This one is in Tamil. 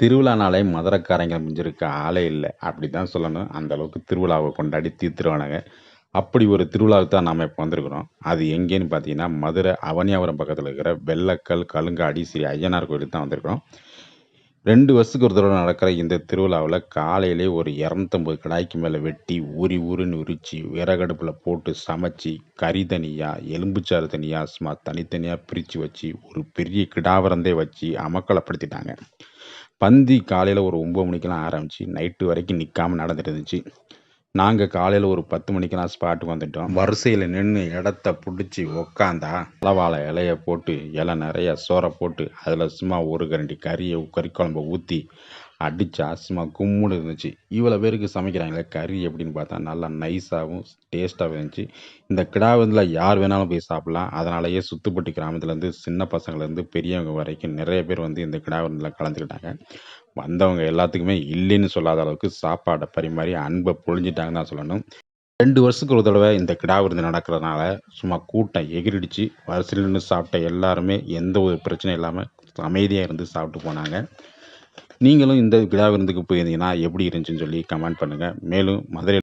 திருவிழானாலே மதுரைக்காரங்க மிஞ்சிருக்க ஆளே இல்லை. அப்படி தான் சொல்லணும். அந்த அளவுக்கு திருவிழாவை கொண்டாடி தீர்த்துருவானுங்க. அப்படி ஒரு திருவிழாவுக்கு தான் நாம் இப்போ வந்திருக்கிறோம். அது எங்கேன்னு பார்த்தீங்கன்னா மதுரை அவனியாபுரம் பக்கத்தில் இருக்கிற வெள்ளக்கல் கலுங்காடி ஸ்ரீ ஐயனார் கோயிலுக்கு தான் வந்திருக்கிறோம். ரெண்டு வருஷத்துக்கு ஒரு தடவை நடக்கிற இந்த திருவிழாவில் காலையிலே ஒரு இரநூத்தம்பது கடாய்க்கு மேலே வெட்டி ஊறி ஊருன்னு உரிச்சு விறகடுப்பில் போட்டு சமைச்சு கறி தனியாக எலும்புச்சாறு தனியாக சும்மா தனித்தனியாக பிரித்து வச்சு ஒரு பெரிய கிடாவரந்தே வச்சு அமக்கலப்படுத்திட்டாங்க. பந்தி காலையில் ஒரு ஒம்பது மணிக்கெல்லாம் ஆரம்பித்து நைட்டு வரைக்கும் நிற்காம நடந்துட்டு இருந்துச்சு நாங்கள் காலையில் ஒரு பத்து மணிக்கெல்லாம் ஸ்பாட்டுக்கு வந்துட்டோம். வரிசையில் நின்று இடத்த பிடிச்சி உக்காந்தா அளவாழை இலைய போட்டு இலை நிறைய சோறை போட்டு அதில் சும்மா ஒரு கரண்டி கறியை கறி குழம்ப ஊற்றி அடித்தா சும்மா கும்முன்னு இருந்துச்சு. இவ்வளோ பேருக்கு சமைக்கிறாங்களே கறி எப்படின்னு பார்த்தா நல்லா நைஸாகவும் டேஸ்ட்டாகவும் இருந்துச்சு. இந்த கிடா யார் வேணாலும் போய் சாப்பிட்லாம். அதனாலேயே சுத்துப்பட்டு கிராமத்துலேருந்து சின்ன பசங்கள்லேருந்து பெரியவங்க வரைக்கும் நிறைய பேர் வந்து இந்த கிடா விருந்தில் கலந்துக்கிட்டாங்க. வந்தவங்க எல்லாத்துக்குமே இல்லைன்னு சொல்லாத அளவுக்கு சாப்பாடை பரிமாறி அன்பை பொழிஞ்சிட்டாங்கன்னு தான் சொல்லணும். ரெண்டு வருஷத்துக்கு ஒரு தடவை இந்த கிடா விருந்து நடக்கிறதுனால சும்மா கூட்டம் எகிரிடிச்சு. வரிசையில் நின்று சாப்பிட்ட எல்லாருமே எந்த ஒரு பிரச்சனையும் இல்லாமல் அமைதியாக இருந்து சாப்பிட்டு போனாங்க. நீங்களும் இந்த விழா விருந்துக்கு போயிருந்தீங்கன்னா எப்படி இருந்துச்சுன்னு சொல்லி கமெண்ட் பண்ணுங்கள் மேலும் மதுரை